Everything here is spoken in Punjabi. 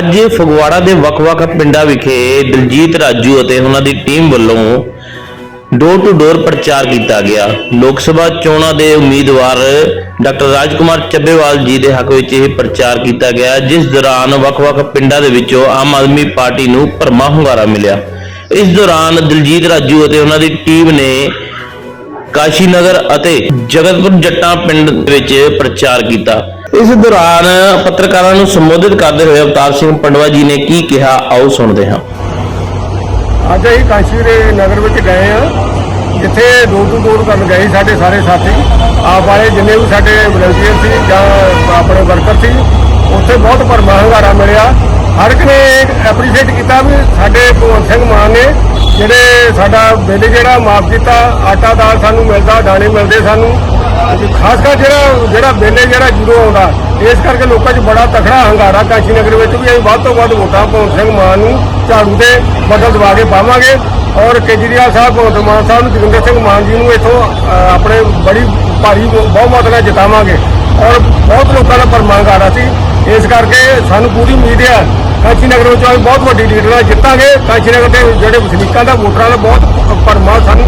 ਅੱਜ ਫਗਵਾੜਾ ਦੇ ਵੱਖ-ਵੱਖ ਪਿੰਡਾਂ ਵਿਖੇ ਦਿਲਜੀਤ ਰਾਜੂ ਅਤੇ ਉਹਨਾਂ ਦੀ ਟੀਮ ਵੱਲੋਂ ਡੋਰ ਟੂ ਡੋਰ ਪ੍ਰਚਾਰ ਕੀਤਾ ਗਿਆ। ਲੋਕ ਸਭਾ ਚੋਣਾਂ ਦੇ ਉਮੀਦਵਾਰ ਡਾਕਟਰ ਰਾਜਕੁਮਾਰ ਚੱਬੇਵਾਲ ਜੀ ਦੇ ਹੱਕ ਵਿੱਚ ਇਹ ਪ੍ਰਚਾਰ ਕੀਤਾ ਗਿਆ, ਜਿਸ ਦੌਰਾਨ ਵੱਖ-ਵੱਖ ਪਿੰਡਾਂ ਦੇ ਵਿੱਚੋਂ ਆਮ ਆਦਮੀ ਪਾਰਟੀ ਨੂੰ ਭਰਮਾ ਹੁੰਗਾਰਾ ਮਿਲਿਆ। ਇਸ ਦੌਰਾਨ ਦਿਲਜੀਤ ਰਾਜੂ ਅਤੇ ਉਹਨਾਂ ਦੀ ਟੀਮ ਨੇ ਕਾਸ਼ੀ ਨਗਰ ਅਤੇ ਜਗਤਪੁਰ ਜੱਟਾਂ ਪਿੰਡ ਵਿੱਚ ਪ੍ਰਚਾਰ ਕੀਤਾ। ਇਸ ਦੌਰਾਨ ਪੱਤਰਕਾਰਾਂ ਨੂੰ ਸੰਬੋਧਿਤ ਕਰਦੇ ਹੋਏ ਅਵਤਾਰ ਸਿੰਘ ਪੰਡਵਾ ਜੀ ਨੇ ਕੀ ਕਿਹਾ? ਆਓ ਸੁਣਦੇ ਹਾਂ। ਅੱਜ ਅਸੀਂ ਕਾਸ਼ੀ ਦੇ ਨਗਰ ਵਿੱਚ ਗਏ ਆ ਜਿੱਥੇ ਡੋਰ ਟੂ ਡੋਰ ਕਰਨ ਗਏ ਸਾਡੇ ਸਾਰੇ ਸਾਥੀ। ਆਪ ਵਾਲੇ ਜਿੰਨੇ ਵੀ ਸਾਡੇ ਵਲੰਟੀਅਰ ਸੀ ਜਾਂ ਆਪਣੇ ਵਰਕਰ ਸੀ, ਉੱਥੇ ਬਹੁਤ ਭਰਮਾ ਹੰਗਾਰਾ ਮਿਲਿਆ। ਹਰ ਇੱਕ ਨੇ ਐਪਰੀਸ਼ੀਏਟ ਕੀਤਾ ਵੀ ਸਾਡੇ ਭਗਵੰਤ ਸਿੰਘ ਮਾਨ ਨੇ, ਜਿਹੜੇ ਸਾਡਾ ਬਿੱਲ ਜਿਹੜਾ ਮਾਫ ਕੀਤਾ, ਆਟਾ ਦਾਲ ਸਾਨੂੰ ਮਿਲਦਾ, ਦਾਣੇ ਮਿਲਦੇ ਸਾਨੂੰ। ਖਾਸ ਕਰ ਜਿਹੜਾ ਜਿਹੜਾ ਬਿੱਲ ਜਿਹੜਾ ਜ਼ੀਰੋ ਆਉਂਦਾ, ਇਸ ਕਰਕੇ ਲੋਕਾਂ 'ਚ ਬੜਾ ਤਖੜਾ ਹੰਗਾਰਾ ਕਾਸ਼ੀ ਨਗਰ ਵਿੱਚ ਵੀ ਅਸੀਂ ਵੱਧ ਤੋਂ ਵੱਧ ਵੋਟਾਂ ਭਗਵੰਤ ਸਿੰਘ ਮਾਨ ਨੂੰ ਝਾੜੂ ਤੇ ਬਦਲ ਦਵਾ ਕੇ ਪਾਵਾਂਗੇ। ਔਰ ਕੇਜਰੀਵਾਲ ਸਾਹਿਬ, ਭਗਵੰਤ ਮਾਨ ਸਾਹਿਬ ਨੂੰ, ਜਗਿੰਦਰ ਸਿੰਘ ਮਾਨ ਜੀ ਨੂੰ ਇੱਥੋਂ ਆਪਣੇ ਬੜੀ ਭਾਰੀ ਬਹੁਮਤ ਨਾਲ ਜਿਤਾਵਾਂਗੇ। ਔਰ ਬਹੁਤ ਲੋਕਾਂ ਦਾ ਪਰਮਾਂਗ ਆ ਰਿਹਾ ਸੀ। ਇਸ ਕਰਕੇ ਸਾਨੂੰ ਪੂਰੀ ਉਮੀਦ ਹੈ, ਕਾਸ਼ੀ ਨਗਰ ਵਿੱਚੋਂ ਅਸੀਂ ਬਹੁਤ ਵੱਡੀ ਲੀਡਰ ਨਾਲ ਜਿੱਤਾਂਗੇ। ਕਾਸ਼ੀ ਨਗਰ ਦੇ ਜਿਹੜੇ ਵਸਨੀਕਾਂ ਦਾ, ਵੋਟਰਾਂ ਦਾ ਬਹੁਤ ਪਰਮਾ ਸਾਨੂੰ